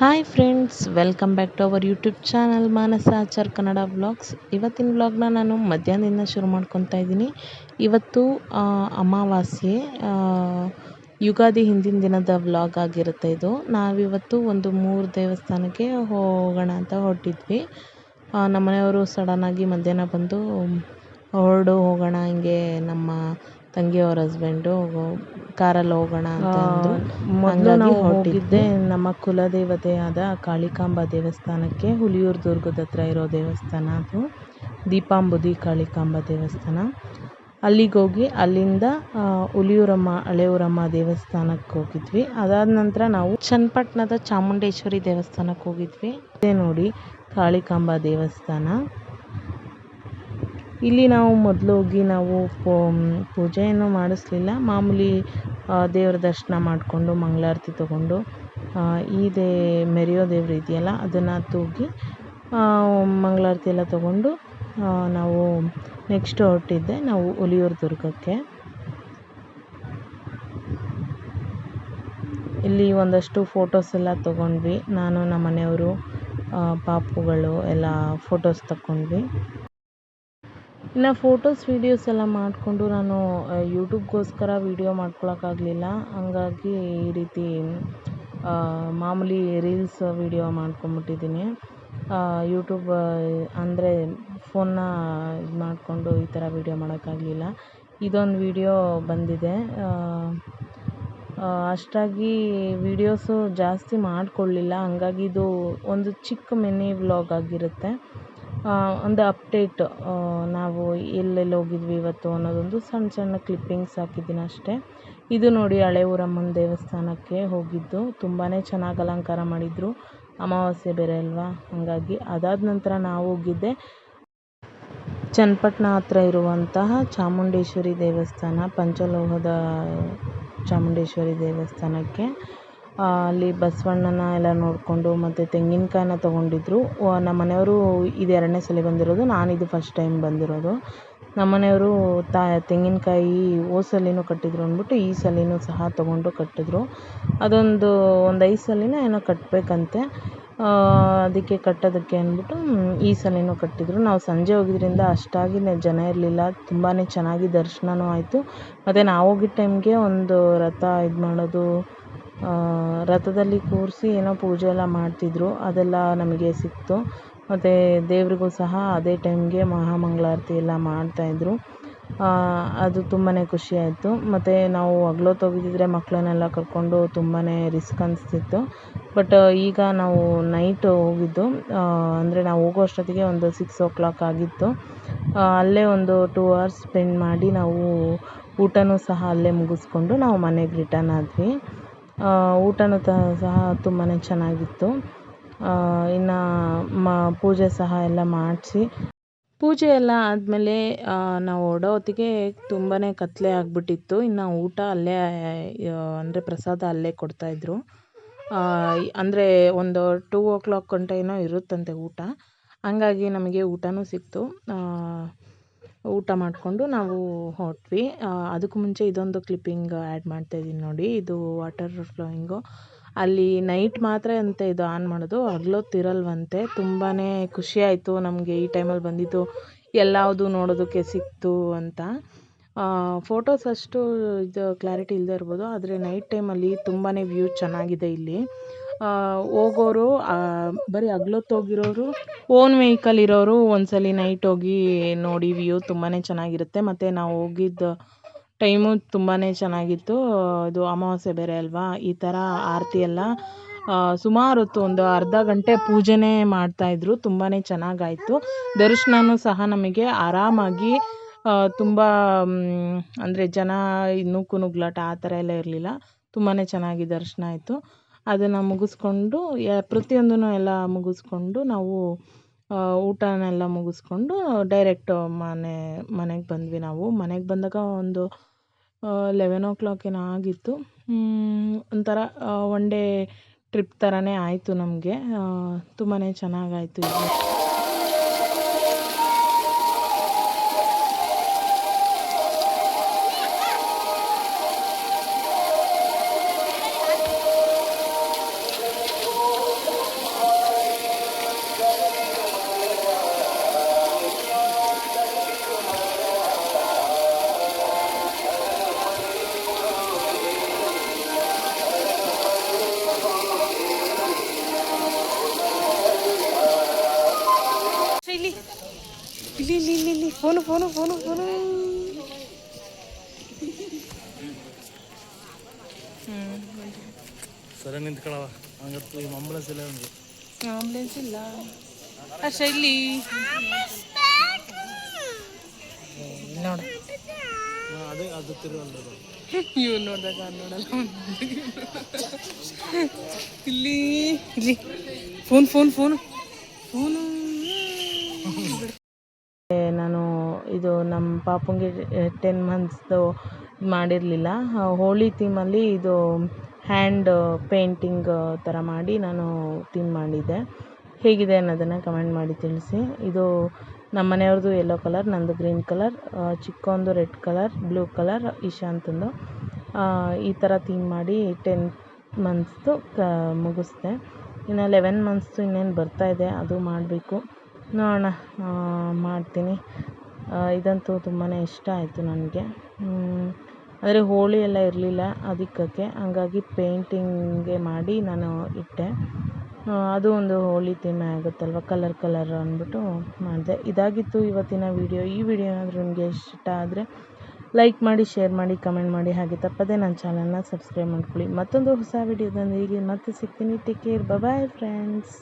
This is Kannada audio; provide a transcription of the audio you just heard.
Hi friends welcome back to our YouTube channel Manasa Achar Kannada vlogs ಇವತ್ತಿನ ವ್ಲಾಗ್ನ ನಾನು ಮಧ್ಯಾಹ್ನದಿಂದ ಶುರು ಮಾಡ್ಕೊತಾ ಇದ್ದೀನಿ. ಇವತ್ತು ಅಮಾವಾಸ್ಯೆ ಯುಗಾದಿ ಹಿಂದಿನ ದಿನದ ವ್ಲಾಗ್ ಆಗಿರುತ್ತೆ ಇದು. ನಾವಿವತ್ತು ಒಂದು ಮೂರು ದೇವಸ್ಥಾನಕ್ಕೆ ಹೋಗೋಣ ಅಂತ ಹೊರಟಿದ್ವಿ. ನಮ್ಮನೆಯವರು ಸಡನ್ನಾಗಿ ಮಧ್ಯಾಹ್ನ ಬಂದು ಹೊರಡು ಹೋಗೋಣ, ಹಿಂಗೆ ನಮ್ಮ ತಂಗಿಯವ್ರ ಹಸ್ಬೆಂಡು ಕಾರಲ್ಲಿ ಹೋಗೋಣ ಅಂತ ಅಂದ್ರು. ಮೊದಲು ನಾವು ಹೋಗಿದ್ದೆ ನಮ್ಮ ಕುಲದೇವತೆಯಾದ ಕಾಳಿಕಾಂಬ ದೇವಸ್ಥಾನಕ್ಕೆ ಹುಲಿಯೂರು ದುರ್ಗದ ಹತ್ರ ಇರೋ ದೇವಸ್ಥಾನ ಅದು ದೀಪಾಂಬುದಿ ಕಾಳಿಕಾಂಬ ದೇವಸ್ಥಾನ. ಅಲ್ಲಿಗೆ ಹೋಗಿ ಅಲ್ಲಿಂದ ಆ, ಹುಲಿಯೂರಮ್ಮ ಹಳೆಯೂರಮ್ಮ ದೇವಸ್ಥಾನಕ್ಕೆ ಹೋಗಿದ್ವಿ. ಅದಾದ ನಂತರ ನಾವು ಚನ್ನಪಟ್ಟಣದ ಚಾಮುಂಡೇಶ್ವರಿ ದೇವಸ್ಥಾನಕ್ಕೆ ಹೋಗಿದ್ವಿ. ಅದೇ ನೋಡಿ ಕಾಳಿಕಾಂಬ ದೇವಸ್ಥಾನ. ಇಲ್ಲಿ ನಾವು ಮೊದಲು ಹೋಗಿ ನಾವು ಪೂಜೆಯನ್ನು ಮಾಡಿಸ್ಲಿಲ್ಲ. ಮಾಮೂಲಿ ದೇವರ ದರ್ಶನ ಮಾಡಿಕೊಂಡು ಮಂಗಳಾರತಿ ತಗೊಂಡು ಈ ದೇ, ಮೆರೆಯೋ ದೇವ್ರು ಇದೆಯಲ್ಲ, ಅದನ್ನು ತೂಗಿ ಮಂಗಳಾರತಿ ಎಲ್ಲ ತಗೊಂಡು ನಾವು ನೆಕ್ಸ್ಟ್ ಹೊರಟಿದ್ದೆ, ನಾವು ಹುಲಿಯೂರು ದುರ್ಗಕ್ಕೆ. ಇಲ್ಲಿ ಒಂದಷ್ಟು ಫೋಟೋಸ್ ಎಲ್ಲ ತಗೊಂಡ್ವಿ. ನಾನು ನಮ್ಮ ಮನೆಯವರು ಪಾಪುಗಳು ಎಲ್ಲ ಫೋಟೋಸ್ ತಗೊಂಡ್ವಿ ಇನ್ನು ಫೋಟೋಸ್ ವೀಡಿಯೋಸ್ ಎಲ್ಲ ಮಾಡಿಕೊಂಡು ನಾನು ಯೂಟ್ಯೂಬ್ಗೋಸ್ಕರ ವೀಡಿಯೋ ಮಾಡ್ಕೊಳಕ್ಕಾಗಲಿಲ್ಲ ಹಂಗಾಗಿ ಈ ರೀತಿ ಮಾಮೂಲಿ ರೀಲ್ಸ್ ವೀಡಿಯೋ ಮಾಡ್ಕೊಂಬಿಟ್ಟಿದ್ದೀನಿ ಯೂಟ್ಯೂಬ್ ಅಂದರೆ ಫೋನ್ನ ಇದು ಮಾಡಿಕೊಂಡು ಈ ಥರ ವೀಡಿಯೋ ಮಾಡೋಕ್ಕಾಗಲಿಲ್ಲ ಇದೊಂದು ವೀಡಿಯೋ ಬಂದಿದೆ. ಅಷ್ಟಾಗಿ ವೀಡಿಯೋಸು ಜಾಸ್ತಿ ಮಾಡಿಕೊಳ್ಳಿಲ್ಲ. ಹಂಗಾಗಿ ಇದು ಒಂದು ಚಿಕ್ಕ ಮಿನಿ ವ್ಲಾಗ್ ಆಗಿರುತ್ತೆ. ಒಂದು ಅಪ್ಡೇಟ್ ನಾವು ಎಲ್ಲೆಲ್ಲಿ ಹೋಗಿದ್ವಿ ಇವತ್ತು ಅನ್ನೋದೊಂದು ಸಣ್ಣ ಸಣ್ಣ ಕ್ಲಿಪ್ಪಿಂಗ್ಸ್ ಹಾಕಿದ್ದೀನಿ ಅಷ್ಟೇ. ಇದು ನೋಡಿ ಹಳೆ ಊರಮ್ಮನ ದೇವಸ್ಥಾನಕ್ಕೆ ಹೋಗಿದ್ದು. ತುಂಬಾ ಚೆನ್ನಾಗಿ ಅಲಂಕಾರ ಮಾಡಿದರು. ಅಮಾವಾಸ್ಯೆ ಬೇರೆ ಅಲ್ವಾ? ಹಾಗಾಗಿ ಅದಾದ ನಂತರ ನಾವು ಹೋಗಿದ್ದೆ. ಚನ್ನಪಟ್ಟಣ ಹತ್ರ ಇರುವಂತಹ ಚಾಮುಂಡೇಶ್ವರಿ ದೇವಸ್ಥಾನ, ಪಂಚಲೋಹದ ಚಾಮುಂಡೇಶ್ವರಿ ದೇವಸ್ಥಾನಕ್ಕೆ. ಅಲ್ಲಿ ಬಸವಣ್ಣನ ಎಲ್ಲ ನೋಡಿಕೊಂಡು ಮತ್ತು ತೆಂಗಿನಕಾಯಿನ ತಗೊಂಡಿದ್ರು. ನಮ್ಮ ಮನೆಯವರು ಇದು ಎರಡನೇ ಸಲ ಬಂದಿರೋದು, ನಾನು ಇದು ಫಸ್ಟ್ ಟೈಮ್ ಬಂದಿರೋದು. ನಮ್ಮ ಮನೆಯವರು ತಾ, ತೆಂಗಿನಕಾಯಿ ಹೋದ ಸಲಿನೂ ಕಟ್ಟಿದ್ರು ಅಂದ್ಬಿಟ್ಟು ಈ ಸಲಿನೂ ಸಹ ತೊಗೊಂಡು ಕಟ್ಟಿದ್ರು. ಅದೊಂದು ಒಂದು ಐದು ಸಲಿನ ಏನೋ ಕಟ್ಟಬೇಕಂತೆ ಅದಕ್ಕೆ ಕಟ್ಟೋದಕ್ಕೆ ಅಂದ್ಬಿಟ್ಟು ಈ ಸಲಿನೂ ಕಟ್ಟಿದ್ರು. ನಾವು ಸಂಜೆ ಹೋಗಿದ್ರಿಂದ ಅಷ್ಟಾಗಿ ಜನ ಇರಲಿಲ್ಲ ತುಂಬಾ ಚೆನ್ನಾಗಿ ದರ್ಶನವೂ ಆಯಿತು. ಮತ್ತು ನಾವು ಹೋಗಿದ್ದ ಟೈಮ್ಗೆ ಒಂದು ರಥ ಇದು ಮಾಡೋದು ರಥದಲ್ಲಿ ಕೂರಿಸಿ ಏನೋ ಪೂಜೆ ಎಲ್ಲ ಮಾಡ್ತಿದ್ರು, ಅದೆಲ್ಲ ನಮಗೆ ಸಿಕ್ತು. ಮತ್ತು ದೇವರಿಗೂ ಸಹ ಅದೇ ಟೈಮ್ಗೆ ಮಹಾಮಂಗಳಾರತಿ ಎಲ್ಲ ಮಾಡ್ತಾಯಿದ್ರು ಅದು ತುಂಬಾ ಖುಷಿ ಆಯಿತು. ಮತ್ತು ನಾವು ಹಗ್ಲೊತ್ತು ಹೋಗಿದ್ದಿದ್ರೆ ಮಕ್ಕಳನ್ನೆಲ್ಲ ಕರ್ಕೊಂಡು ತುಂಬಾ ರಿಸ್ಕ್ ಅನಿಸ್ತಿತ್ತು. ಬಟ್, ಈಗ ನಾವು ನೈಟ್ ಹೋಗಿದ್ದು. ಅಂದರೆ ನಾವು ಹೋಗೋ ಅಷ್ಟೊತ್ತಿಗೆ ಒಂದು ಸಿಕ್ಸ್ ಓ ಕ್ಲಾಕ್ ಆಗಿತ್ತು ಅಲ್ಲೇ ಒಂದು ಟೂ ಅವರ್ಸ್ ಸ್ಪೆಂಡ್ ಮಾಡಿ ನಾವು ಊಟನೂ ಸಹ ಅಲ್ಲೇ ಮುಗಿಸ್ಕೊಂಡು ನಾವು ಮನೆಗೆ ರಿಟರ್ನ್ ಆದ್ವಿ. ತ, ಸಹ ತುಂಬಾ ಚೆನ್ನಾಗಿತ್ತು. ಇನ್ನು ಮ, ಪೂಜೆ ಸಹ ಎಲ್ಲ ಮಾಡಿಸಿ. ಪೂಜೆ ಎಲ್ಲ ಆದಮೇಲೆ ನಾವು ಹೊರಡೋ ಹೊತ್ತಿಗೆ ತುಂಬಾ ಕತ್ತಲೆ ಆಗಿಬಿಟ್ಟಿತ್ತು. ಇನ್ನು ಊಟ ಅಲ್ಲೇ ಅಂದರೆ ಪ್ರಸಾದ ಅಲ್ಲೇ ಕೊಡ್ತಾಯಿದ್ರು ಅಂದರೆ ಒಂದು ಟೂ ಓ ಕ್ಲಾಕ್ ಗಂಟೆ ಏನೋ ಇರುತ್ತಂತೆ ಊಟ. ಹಂಗಾಗಿ ನಮಗೆ ಊಟನೂ ಸಿಕ್ತು. ಊಟ ಮಾಡಿಕೊಂಡು ನಾವು ಹೊರಟ್ವಿ. ಅದಕ್ಕೂ ಮುಂಚೆ ಇದೊಂದು ಕ್ಲಿಪ್ಪಿಂಗ್ ಆ್ಯಡ್ ಮಾಡ್ತಾಯಿದ್ದೀನಿ ನೋಡಿ. ಇದು ವಾಟರ್ ಫ್ಲೋಯಿಂಗು. ಅಲ್ಲಿ ನೈಟ್ ಮಾತ್ರ ಅಂತೆ ಇದು ಆನ್ ಮಾಡೋದು. ಹಗ್ಲೊತ್ತಿರಲ್ವಂತೆ. ತುಂಬಾ ಖುಷಿ ಆಯಿತು ನಮಗೆ ಈ ಟೈಮಲ್ಲಿ ಬಂದಿದ್ದು. ಎಲ್ಲವುದು ನೋಡೋದಕ್ಕೆ ಸಿಕ್ತು ಅಂತ. ಫೋಟೋಸ್ ಅಷ್ಟು ಇದು ಕ್ಲಾರಿಟಿ ಇಲ್ಲದೇ ಇರ್ಬೋದು. ಆದರೆ ನೈಟ್ ಟೈಮಲ್ಲಿ ತುಂಬಾ ವ್ಯೂ ಚೆನ್ನಾಗಿದೆ ಇಲ್ಲಿ. ಹೋಗೋರು ಬರೀ ಹಗ್ಲೊತ್ತು ಹೋಗಿರೋರು ಓನ್ ವೆಹಿಕಲ್ ಇರೋರು ಒಂದ್ಸಲಿ ನೈಟ್ ಹೋಗಿ ನೋಡಿ ವ್ಯೂ ತುಂಬಾ ಚೆನ್ನಾಗಿರುತ್ತೆ. ಮತ್ತು ನಾವು ಹೋಗಿದ್ದ ಟೈಮು ತುಂಬಾ ಚೆನ್ನಾಗಿತ್ತು. ಇದು ಅಮಾವಾಸ್ಯೆ ಬೇರೆ ಅಲ್ವಾ? ಈ ಥರ ಆರತಿ ಎಲ್ಲ ಸುಮಾರು ಹೊತ್ತು ಒಂದು ಅರ್ಧ ಗಂಟೆ ಪೂಜೆನೇ ಮಾಡ್ತಾಯಿದ್ರು ತುಂಬಾ ಚೆನ್ನಾಗಾಯಿತು. ದರ್ಶನನೂ ಸಹ ನಮಗೆ ಆರಾಮಾಗಿ ತುಂಬ ಅಂದರೆ ಜನ ನೂಕು ನುಗ್ಲಾಟ ಆ ಥರ ಎಲ್ಲ ಇರಲಿಲ್ಲ. ತುಂಬಾ ಚೆನ್ನಾಗಿ ದರ್ಶನ ಆಯಿತು. ಅದನ್ನು ಮುಗಿಸ್ಕೊಂಡು, ಯ, ಪ್ರತಿಯೊಂದನ್ನು ಎಲ್ಲ ಮುಗಿಸ್ಕೊಂಡು ನಾವು ಊಟನೆಲ್ಲ ಮುಗಿಸ್ಕೊಂಡು ಡೈರೆಕ್ಟ್ ಮನೆ, ಮನೆಗೆ ಬಂದ್ವಿ ನಾವು. ಮನೆಗೆ ಬಂದಾಗ ಒಂದು ಲೆವೆನ್ ಓ ಕ್ಲಾಕ್ ಏನೋ ಆಗಿತ್ತು. ಒಂಥರ ಒನ್ ಡೇ ಟ್ರಿಪ್ ಥರನೇ ಆಯಿತು ನಮಗೆ. ತುಂಬಾ ಚೆನ್ನಾಗಾಯಿತು ಇದು ಫೋನು ಫೋನು ಫೋನು ಸರಿ ನಿಂತ್ಕೊಳವ ಹಂಗತ್ತು ಈ ಅಂಬುಲೆನ್ಸ್ ಇಲ್ಲ ಒಂದು ಆಂಬುಲೆನ್ಸ್ ಇಲ್ಲ ಹರ್ಷ ಇಲ್ಲಿ ನೋಡ ಅದೇ ಅದು ತಿರುವಲ್ಲ ಇವ್ ನೋಡಿದಾಗ ನೋಡಲ್ಲ ಇಲ್ಲಿ ಇಲ್ಲಿ ಫೋನ್ ಫೋನ್ ಫೋನ್ ಫೋನು ಇದು ನಮ್ಮ ಪಾಪುಂಗೆ ಟೆನ್ ಮಂತ್ಸ್ದು ಮಾಡಿರಲಿಲ್ಲ. ಹೋಳಿ ಥೀಮಲ್ಲಿ ಇದು ಹ್ಯಾಂಡ್ ಪೇಂಟಿಂಗ್ ಥರ ಮಾಡಿ ನಾನು ಥೀಮ್ ಮಾಡಿದ್ದೆ. ಹೇಗಿದೆ ಅನ್ನೋದನ್ನು ಕಮೆಂಟ್ ಮಾಡಿ ತಿಳಿಸಿ. ಇದು ನಮ್ಮ ಮನೆಯವ್ರದ್ದು ಯೆಲ್ಲೋ ಕಲರ್ ನನ್ನದು ಗ್ರೀನ್ ಕಲರ್ ಚಿಕ್ಕೊಂದು ರೆಡ್ ಕಲರ್ ಬ್ಲೂ ಕಲರ್ ಇಶಾಂತಂದು ಈ ಥರ ಥೀಮ್ ಮಾಡಿ ಟೆನ್ ಮಂತ್ಸ್ದು ಕ ಮುಗಿಸ್ದೆ. ಇನ್ನು ಲೆವೆನ್ ಮಂತ್ಸ್ದು ಇನ್ನೇನು ಬರ್ತಾಯಿದೆ ಅದು ಮಾಡಬೇಕು. ನೋಡೋಣ ಮಾಡ್ತೀನಿ. ಇದಂತೂ ತುಂಬಾ ಇಷ್ಟ ಆಯಿತು ನನಗೆ. ಆದರೆ ಹೋಳಿ ಎಲ್ಲ ಇರಲಿಲ್ಲ ಅದಕ್ಕೆ ಹಂಗಾಗಿ ಪೇಂಟಿಂಗೆ ಮಾಡಿ ನಾನು ಇಟ್ಟೆ. ಅದು ಒಂದು ಹೋಳಿ ಥೀಮೇ ಆಗುತ್ತಲ್ವ, ಕಲರ್ ಕಲರ್ ಅಂದ್ಬಿಟ್ಟು ಮಾಡಿದೆ. ಇದಾಗಿತ್ತು ಇವತ್ತಿನ ವೀಡಿಯೋ. ಈ ವಿಡಿಯೋ ಏನಾದರೂ ನಿಮಗೆ ಇಷ್ಟ ಆದರೆ ಲೈಕ್ ಮಾಡಿ, ಶೇರ್ ಮಾಡಿ, ಕಮೆಂಟ್ ಮಾಡಿ. ಹಾಗೆ ತಪ್ಪದೇ ನನ್ನ ಚಾನಲ್ನ ಸಬ್ಸ್ಕ್ರೈಬ್ ಮಾಡ್ಕೊಳ್ಳಿ. ಮತ್ತೊಂದು ಹೊಸ ವಿಡಿಯೋದೊಂದಿಗೆ ಮತ್ತೆ ಸಿಗ್ತೀನಿ. Take care bye friends